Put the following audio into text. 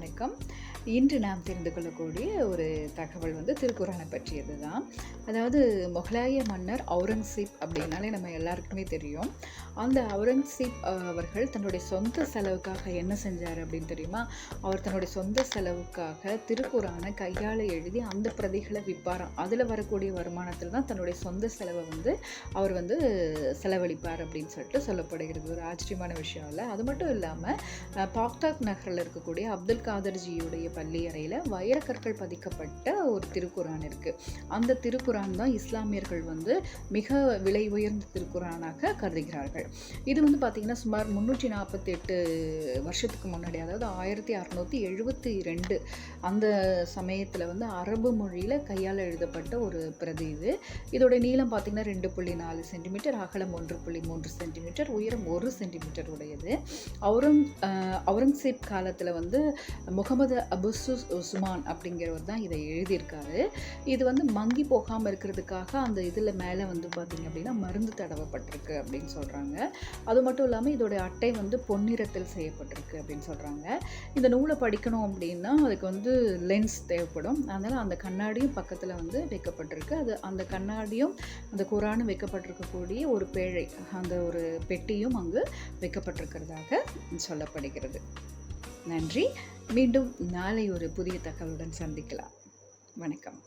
வணக்கம். இன்று நாம் தெரிந்து கொள்ளக்கூடிய ஒரு தகவல் வந்து திருக்குறானை பற்றியது தான் அதாவது முகலாய மன்னர் அவுரங்கசீப் அப்படின்னாலே நம்ம எல்லாருக்குமே தெரியும். அந்த அவுரங்கசீப் அவர்கள் தன்னுடைய சொந்த செலவுக்காக என்ன செஞ்சார் அப்படின்னு தெரியுமா? அவர் தன்னுடைய சொந்த செலவுக்காக திருக்குறானை கையால் எழுதி அந்த பிரதிகளை விற்பாராம். அதில் வரக்கூடிய வருமானத்தில் தான் தன்னுடைய சொந்த செலவை வந்து அவர் வந்து செலவழிப்பார் அப்படின்னு சொல்லிட்டு சொல்லப்படுகிறது. ஒரு ஆச்சரியமான விஷயம் இல்லை. அது மட்டும் இல்லாமல் பாக்டாக் நகரில் இருக்கக்கூடிய அப்துல் காதர்ஜியுடைய பள்ளி அறையில் வைரக்கற்கள் பதிக்கப்பட்ட ஒரு திருக்குரான் இருக்குது அந்த திருக்குரான் தான் இஸ்லாமியர்கள் வந்து மிக விலை உயர்ந்த திருக்குரானாக கருதுகிறார்கள். இது வந்து பார்த்திங்கன்னா சுமார் முந்நூற்றி நாற்பத்தெட்டு வருஷத்துக்கு முன்னாடி அதாவது ஆயிரத்தி அறநூற்றி எழுபத்தி ரெண்டு அந்த சமயத்தில் வந்து அரபு மொழியில் கையால் எழுதப்பட்ட ஒரு பிரதி இது. இதோட நீளம் பார்த்திங்கன்னா ரெண்டு புள்ளி நாலு சென்டிமீட்டர் அகலம் ஒன்று புள்ளி மூன்று சென்டிமீட்டர் உயரம் ஒரு சென்டிமீட்டர் உடையது அவுரங் அவுரங்கசீப் காலத்தில் வந்து முகமது அபுசு உஸ்மான் அப்படிங்கிறவர் தான் இதை எழுதியிருக்காரு. இது வந்து மங்கி போகாமல் இருக்கிறதுக்காக அந்த இதில் மேலே வந்து பார்த்திங்க அப்படின்னா மருந்து தடவப்பட்டிருக்கு அப்படின்னு சொல்கிறாங்க அது மட்டும் இல்லாமல் இதோடைய அட்டை வந்து பொன்னிறத்தில் செய்யப்பட்டிருக்கு அப்படின்னு சொல்கிறாங்க இந்த நூலை படிக்கணும் அப்படின்னா அதுக்கு வந்து லென்ஸ் தேவைப்படும். அதனால் அந்த கண்ணாடியும் பக்கத்தில் வந்து வைக்கப்பட்டிருக்கு. அது அந்த கண்ணாடியும் அந்த குரானும் வைக்கப்பட்டிருக்கக்கூடிய ஒரு பேழை அந்த ஒரு பெட்டியும் அங்கு வைக்கப்பட்டிருக்கிறதாக சொல்லப்படுகிறது. நன்றி. மீண்டும் நாளை ஒரு புதிய தகவலுடன் சந்திக்கலாம். வணக்கம்.